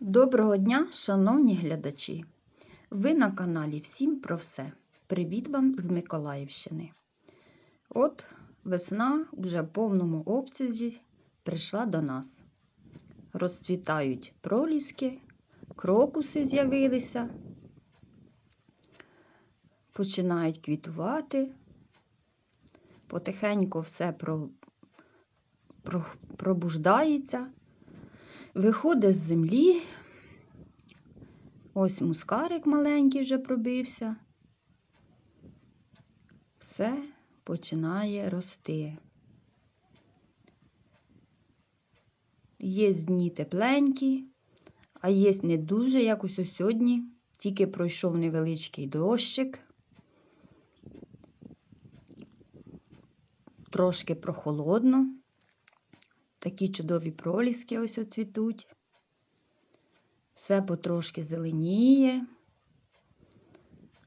Доброго дня, шановні глядачі! Ви на каналі Всім про все. Привіт вам з Миколаївщини. От весна вже в повному обсязі прийшла до нас. Розцвітають проліски, крокуси з'явилися, починають квітувати. Потихеньку все про, про, пробуждається. Виходить з землі. Ось мускарик маленький вже пробився. Все починає рости. Є дні тепленькі, а є не дуже, як ось сьогодні. Тільки пройшов невеличкий дощик. Трошки прохолодно. Такі чудові проліски ось оцвітуть. Все потрошки зеленіє,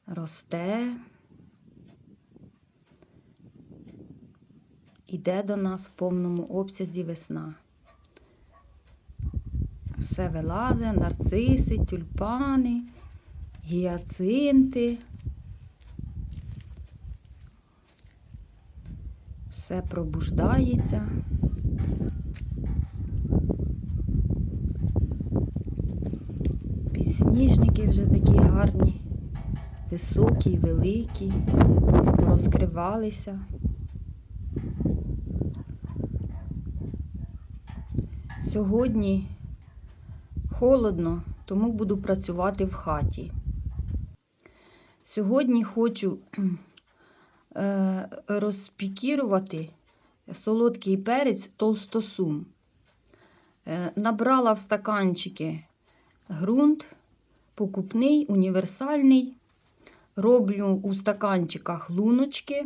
росте. Іде до нас в повному обсязі весна. Все вилазить, нарциси, тюльпани, гіацинти. Все пробуждається. Підсніжники вже такі гарні, високі, великі, розкривалися. Сьогодні холодно, тому буду працювати в хаті. Сьогодні хочу розпікірувати солодкий перець толстосум. Е, набрала в стаканчики ґрунт покупний, універсальний. Роблю у стаканчиках луночки,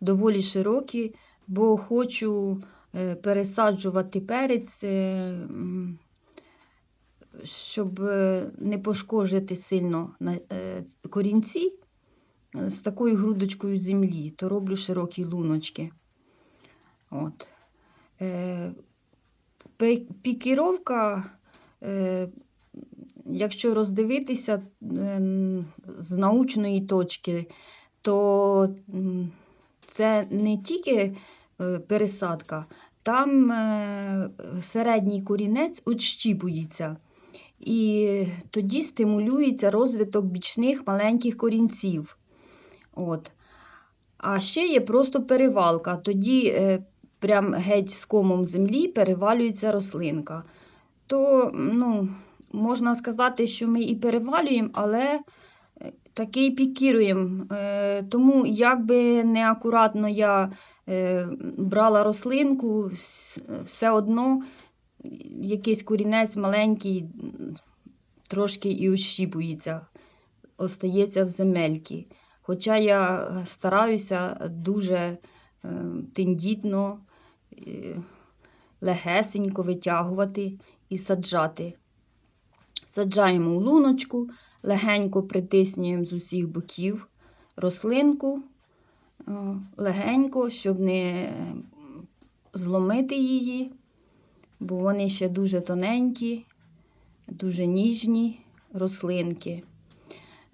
доволі широкі, бо хочу е, пересаджувати перець, е, щоб е, не пошкодити сильно е, корінці е, з такою грудочкою землі, то роблю широкі луночки. От. Е, Пікіровка Е, Якщо роздивитися е, з научної точки, то це не тільки е, пересадка, там е, середній корінець відщіпується. І тоді стимулюється розвиток бічних маленьких корінців. От. А ще є просто перевалка. Тоді е, прям геть з комом землі перевалюється рослинка то ну, можна сказати, що ми і перевалюємо, але е, таки і пікіруємо. Е, Тому, якби неакуратно я брала рослинку, все одно якийсь корінець маленький, трошки і ощіпується, остається в земельки. Хоча я стараюся дуже е, тендітно, е, легесенько витягувати і саджати. Саджаємо у луночку, легенько притиснюємо з усіх боків рослинку, е, легенько, щоб не зломити її, бо вони ще дуже тоненькі, дуже ніжні рослинки.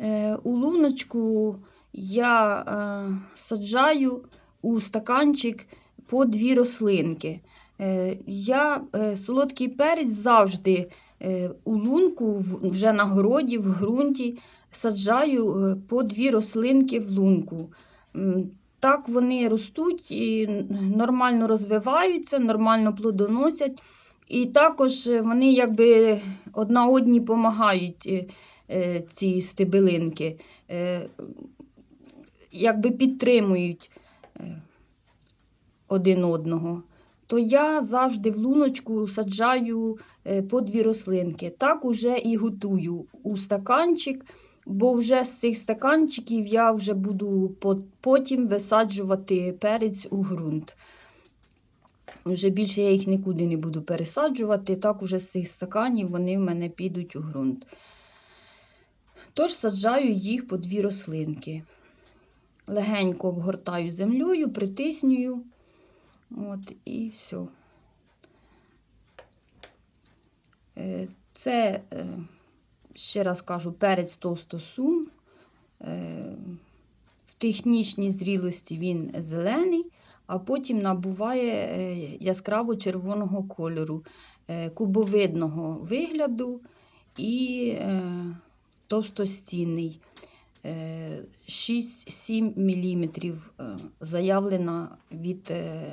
Е, У луночку я е, саджаю у стаканчик по дві рослинки. Е, Я е, солодкий перець завжди е, у лунку, вже на городі, в ґрунті саджаю е, по дві рослинки в лунку. Так вони ростуть і нормально розвиваються, нормально плодоносять. І також е, вони якби одна одній допомагають ці стебелинки, е, якби підтримують е, один одного то я завжди в луночку саджаю е, по дві рослинки. Так уже і готую у стаканчик, бо вже з цих стаканчиків я вже буду потім висаджувати перець у ґрунт. Вже більше я їх нікуди не буду пересаджувати, так уже з цих стаканів вони в мене підуть у ґрунт. Тож саджаю їх по дві рослинки. Легенько обгортаю землею, притиснюю От і все. Це, е, ще раз кажу, перець товстосум. Е, В технічній зрілості він зелений, а потім набуває е, яскраво червоного кольору, кубовидного вигляду і товстостінний. Е, 6-7 мм заявлена від е,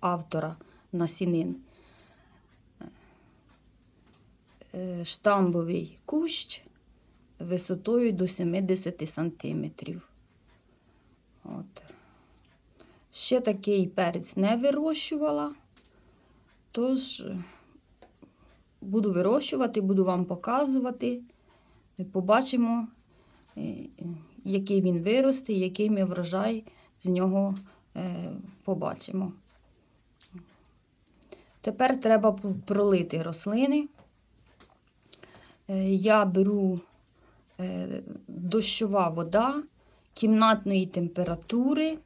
автора насінин. Е, Штамбовий кущ висотою до 70 см. От. Ще такий перець не вирощувала, тож е, буду вирощувати, буду вам показувати. Побачимо, е, який він виросте, який ми врожай з нього е, побачимо. Тепер треба пролити рослини. Е, Я беру дощова вода кімнатної температури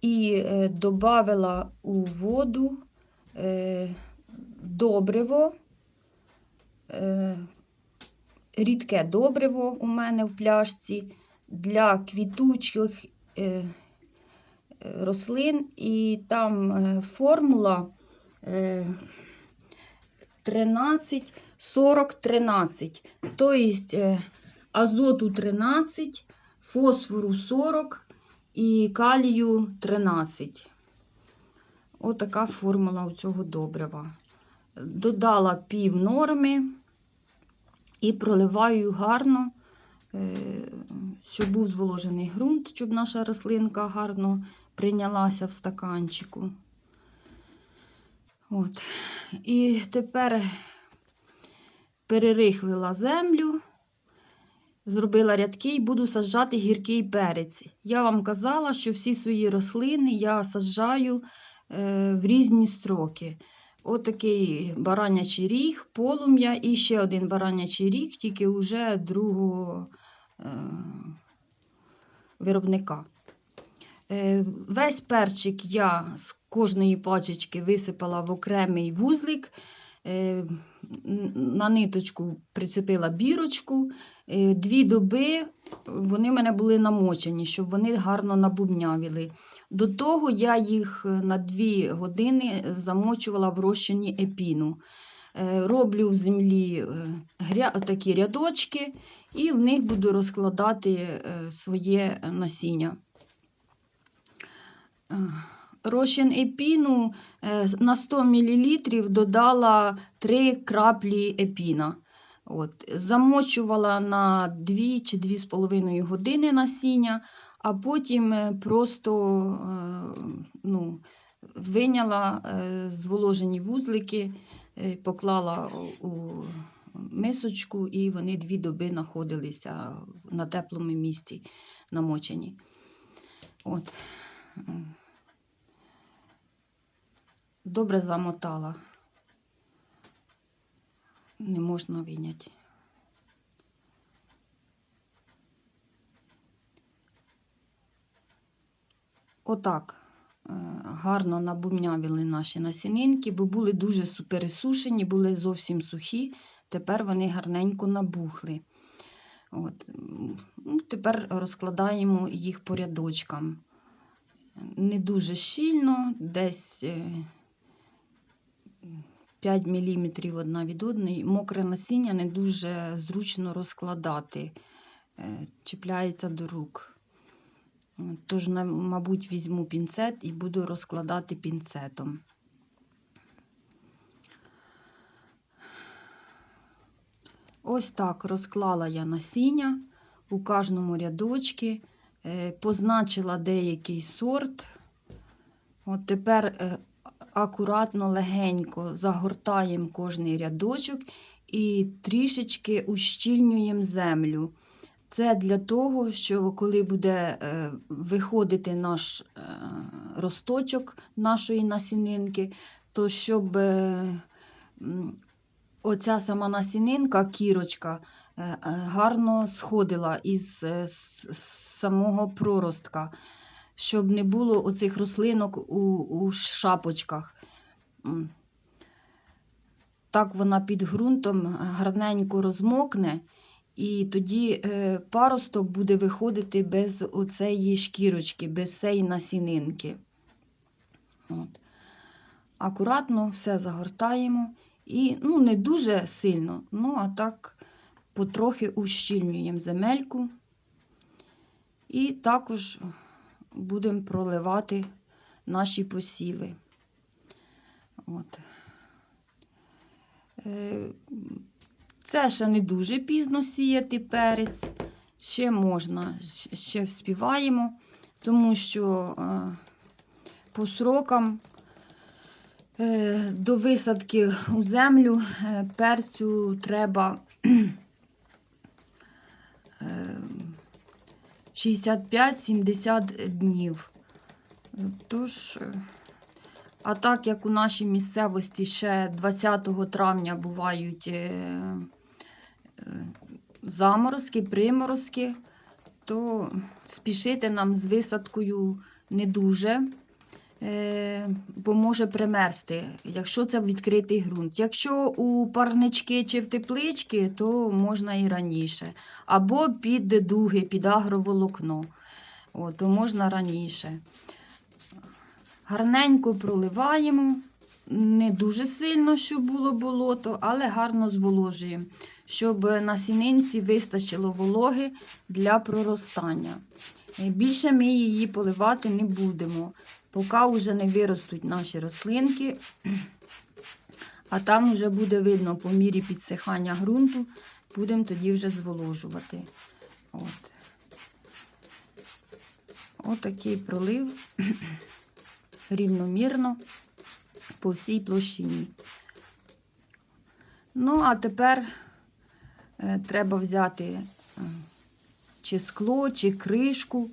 і додавила у воду добриво, е, рідке добриво у мене в пляшці для квітучих е, е, рослин, і там формула е, 13, 40, 13. Тобто азоту 13, фосфору 40 і калію 13. Отака формула у цього добрива. Додала пів норми і проливаю гарно, е, щоб був зволожений ґрунт, щоб наша рослинка гарно прийнялася в стаканчику. От. І тепер перерихлила землю, зробила рядки і буду саджати гіркий перець. Я вам казала, що всі свої рослини я саджаю е, в різні строки. Отакий баранячий ріг, полум'я і ще один баранячий ріг, тільки вже другого е, виробника. Е, Весь перчик я з кожної пачечки висипала в окремий вузлик. Е, На ниточку прицепила бірочку. Е, Дві доби вони в мене були намочені, щоб вони гарно набубнявіли. До того я їх е, на 2 години замочувала в розчині епіну. Е, Роблю в землі е, такі рядочки і в них буду розкладати е, своє насіння. Е, Розчин епіну е, на 100 мл додала 3 краплі епіна. От, замочувала на 2 чи 2,5 години насіння, а потім е, просто е, ну, виняла е, зволожені вузлики, поклала у мисочку, і вони дві доби знаходилися на теплому місці намочені. От. Добре замотала. Не можна виняти. Отак е, гарно набумнявили наші насінинки, бо були дуже су- пересушені, були зовсім сухі. Тепер вони гарненько набухли. От. ну, Тепер розкладаємо їх по рядочкам. Не дуже щільно, десь е, 5 мм одна від одної. Мокре насіння не дуже зручно розкладати, е, чіпляється до рук. Тож, мабуть, візьму пінцет і буду розкладати пінцетом. Ось так розклала я насіння у кожному рядочці, е, позначила деякий сорт. От тепер е, акуратно, легенько загортаємо кожний рядочок і трішечки ущільнюємо землю. Це для того, що коли буде е, виходити наш е, росточок нашої насінинки, то щоб е, оця сама насінинка, кірочка, гарно сходила із самого проростка, щоб не було оцих рослинок у, у шапочках. Так вона під ґрунтом гарненько розмокне, і тоді е, паросток буде виходити без оцеї шкірочки, без цієї насінинки. От. Акуратно все загортаємо і ну, не дуже сильно, ну а так потрохи ущільнюємо земельку. І також будемо проливати наші посіви. От. Це ще не дуже пізно сіяти перець. Ще можна, ще вспіваємо, тому що е, по срокам е, до висадки у землю е, перцю треба е, 65-70 днів. Тож, а так як у нашій місцевості ще 20 травня бувають заморозки, приморозки, то спішити нам з висадкою не дуже, е, бо може примерзти, якщо це відкритий ґрунт. Якщо у парнички чи в теплички, то можна і раніше. Або під дуги, під агроволокно. О, то можна раніше. Гарненько проливаємо, не дуже сильно, щоб було болото, але гарно зволожуємо, щоб насінинці вистачило вологи для проростання. Е, Більше ми її поливати не будемо, поки вже не виростуть наші рослинки, а там вже буде видно по мірі підсихання ґрунту, будемо тоді вже зволожувати. От. Отакий пролив рівномірно по всій площині. Ну, а тепер треба взяти е, чи скло, чи кришку.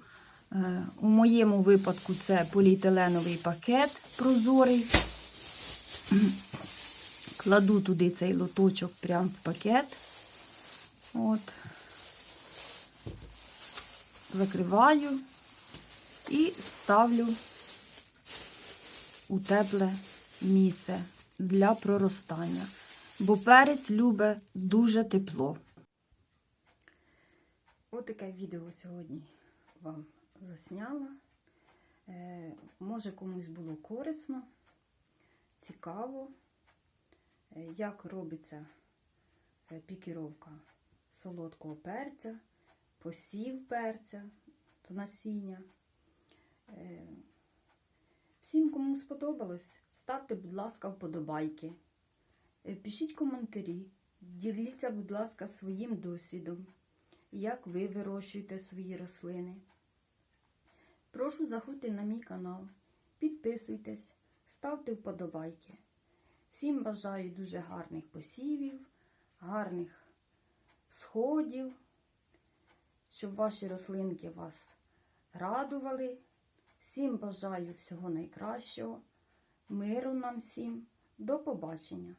Е, у моєму випадку це поліетиленовий пакет прозорий. Кладу туди цей лоточок прямо в пакет. От. Закриваю і ставлю у тепле місце для проростання, бо перець любить дуже тепло. Отаке відео сьогодні вам засняла. Е, може комусь було корисно, цікаво, е, як робиться е, пікіровка солодкого перця, посів перця та насіння. Е, Всім, кому сподобалось, ставте, будь ласка, вподобайки. Е, Пишіть коментарі, діліться, будь ласка, своїм досвідом, як ви вирощуєте свої рослини. Прошу заходьте на мій канал, підписуйтесь, ставте вподобайки. Всім бажаю дуже гарних посівів, гарних сходів, щоб ваші рослинки вас радували. Всім бажаю всього найкращого, миру нам всім, до побачення!